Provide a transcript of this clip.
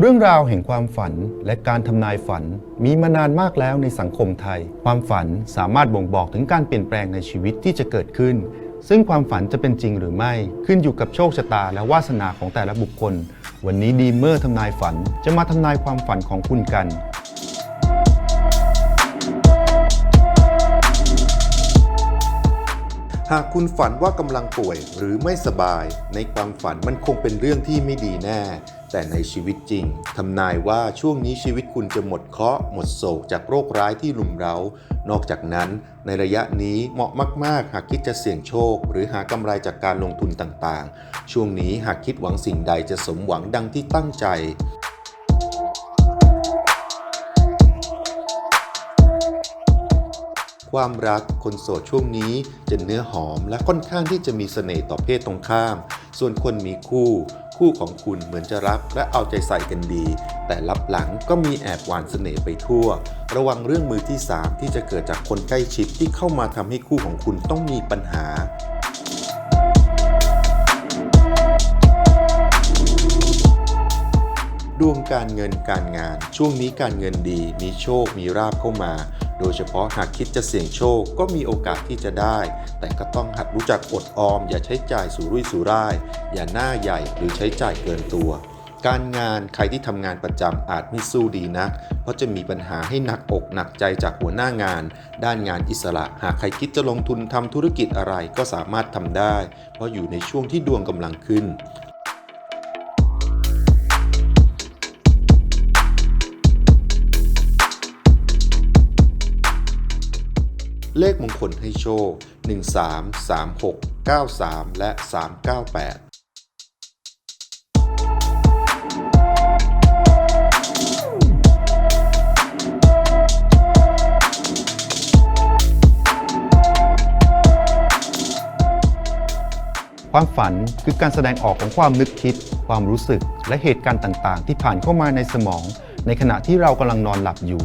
เรื่องราวแห่งความฝันและการทำนายฝันมีมานานมากแล้วในสังคมไทย ความฝันสามารถบ่งบอกถึงการเปลี่ยนแปลงในชีวิตที่จะเกิดขึ้น ซึ่งความฝันจะเป็นจริงหรือไม่ขึ้นอยู่กับโชคชะตาและวาสนาของแต่ละบุคคล วันนี้ดีเมอร์ทำนายฝันจะมาทำนายความฝันของคุณกัน หากคุณฝันว่ากำลังป่วยหรือไม่สบาย ในความฝันมันคงเป็นเรื่องที่ไม่ดีแน่ แต่ในชีวิตจริงทำนายว่าช่วงนี้ชีวิตคุณจะหมดเคราะห์หมดโศกจากโรคร้ายที่ลุมเร้านอกจากนั้น ในระยะนี้เหมาะมาก ๆ หากคิดจะเสี่ยงโชค หรือหากำไรจากการลงทุนต่างๆ ช่วงนี้หากคิดหวังสิ่งใดจะสมหวังดังที่ตั้งใจ ความรักคนโสดช่วงนี้จะเนื้อหอมและค่อนข้างที่จะมีเสน่ห์ต่อเพศตรงข้าม ส่วนคนมีคู่ คู่ของคุณเหมือนจะรักและเอาใจใส่กันดี แต่ลับหลังก็มีแอบหวานเสน่ห์ไปทั่ว ระวังเรื่องมือที่ 3 ที่จะเกิดจากคนใกล้ชิดที่เข้ามาทำให้คู่ของคุณต้องมีปัญหาดวงการเงินการงาน ช่วงนี้การเงินดีมีโชคมีราบเข้ามา โดยเฉพาะหากคิดจะเสี่ยงโชคก็มีโอกาสที่จะได้ แต่ก็ต้องหัดรู้จักอดออม อย่าใช้จ่ายสุรุ่ยสุร่าย อย่าหน้าใหญ่หรือใช้จ่ายเกินตัว การงานใครที่ทำงานประจำอาจไม่สู้ดีนัก เพราะจะมีปัญหาให้หนักอกหนักใจจากหัวหน้างาน ด้านงานอิสระ หากใครคิดจะลงทุนทำธุรกิจอะไรก็สามารถทำได้ เพราะอยู่ในช่วงที่ดวงกำลังขึ้น เลขมงคลให้โชค 13 36 93 และ 398ความฝันคือการแสดงออกของความนึกคิด ความรู้สึก และเหตุการณ์ต่าง ๆ ที่ผ่านเข้ามาในสมอง ในขณะที่เรากำลังนอนหลับอยู่